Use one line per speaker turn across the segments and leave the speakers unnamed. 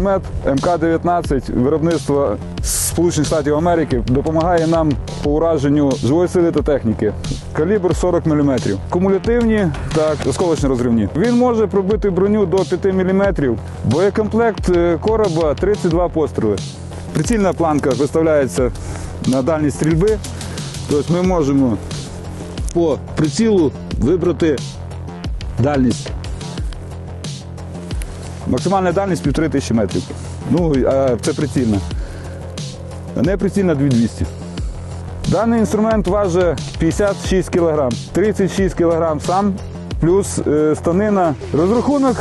гранатомет МК-19 виробництва Сполучених Штатів Америки допомагає нам по ураженню живої сили та техніки. Калібр 40 мм. Кумулятивні та осколочно розривні. Він може пробити броню до 5 мм. Боєкомплект е, короба 32 постріли. Прицільна планка виставляється на дальність стрільби. Тобто ми можемо по прицілу вибрати дальність. Максимальна дальність 1500 метрів. Ну, це прицільна. Не прицільна 2200. Даний інструмент важить 56 кг, 36 кг сам, плюс е, станина. Розрахунок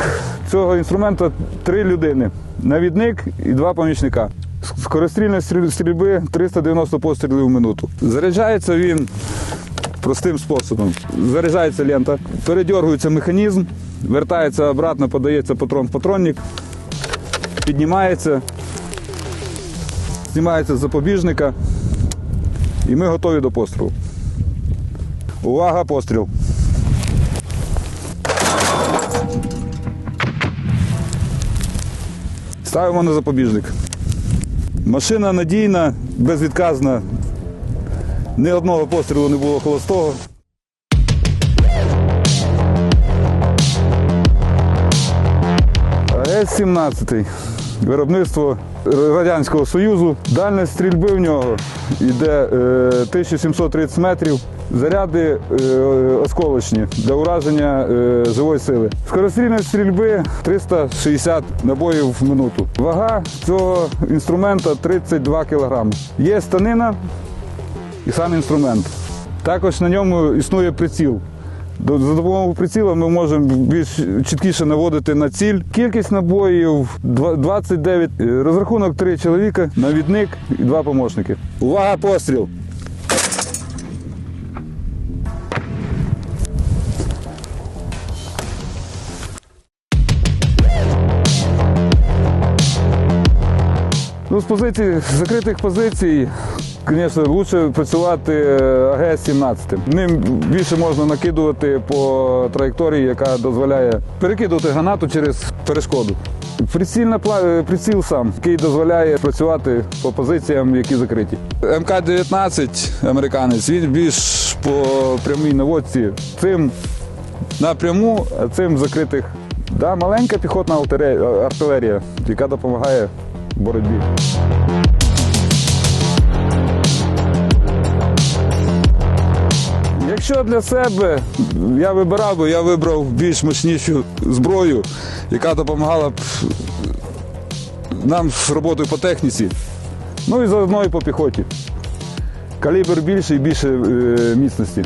цього інструменту три людини. Навідник і два помічника. Скорострільність стрільби 390 пострілів в минуту. Заряджається він простим способом. Заряджається лента, передергується механізм, вертається обратно, подається патрон в патронник, піднімається, знімається з запобіжника, і ми готові до пострілу. Увага, постріл. Ставимо на запобіжник. Машина надійна, безвідказна. Ні одного пострілу не було холостого. С-17. Виробництво Радянського Союзу. Дальність стрільби в нього йде е, 1730 метрів. Заряди е, осколочні для ураження е, живої сили. Скорострільність стрільби 360 набоїв в минуту. Вага цього інструмента 32 кг. Є станина і сам інструмент. Також на ньому існує приціл. За допомогою приціла ми можемо більш чіткіше наводити на ціль. Кількість набоїв 29, Е, розрахунок 3 чоловіка, навідник і два помощники. Увага, постріл! Ну, з позицій, з закритих позицій, звісно, краще працювати е, АГС-17. Ним більше можна накидувати по траєкторії, яка дозволяє перекидувати гранату через перешкоду. Прицільна е, приціл сам, який дозволяє працювати по позиціям, які закриті. МК-19 американець, він більш по прямій наводці. Цим напряму, а цим закритих. Да, маленька піхотна артилерія- яка допомагає боротьбі. Якщо для себе я вибирав бо я вибрав більш мощнішу зброю, яка допомагала б нам з роботою по техніці, ну і заодно і по піхоті. Калібр більший і більше е, міцності.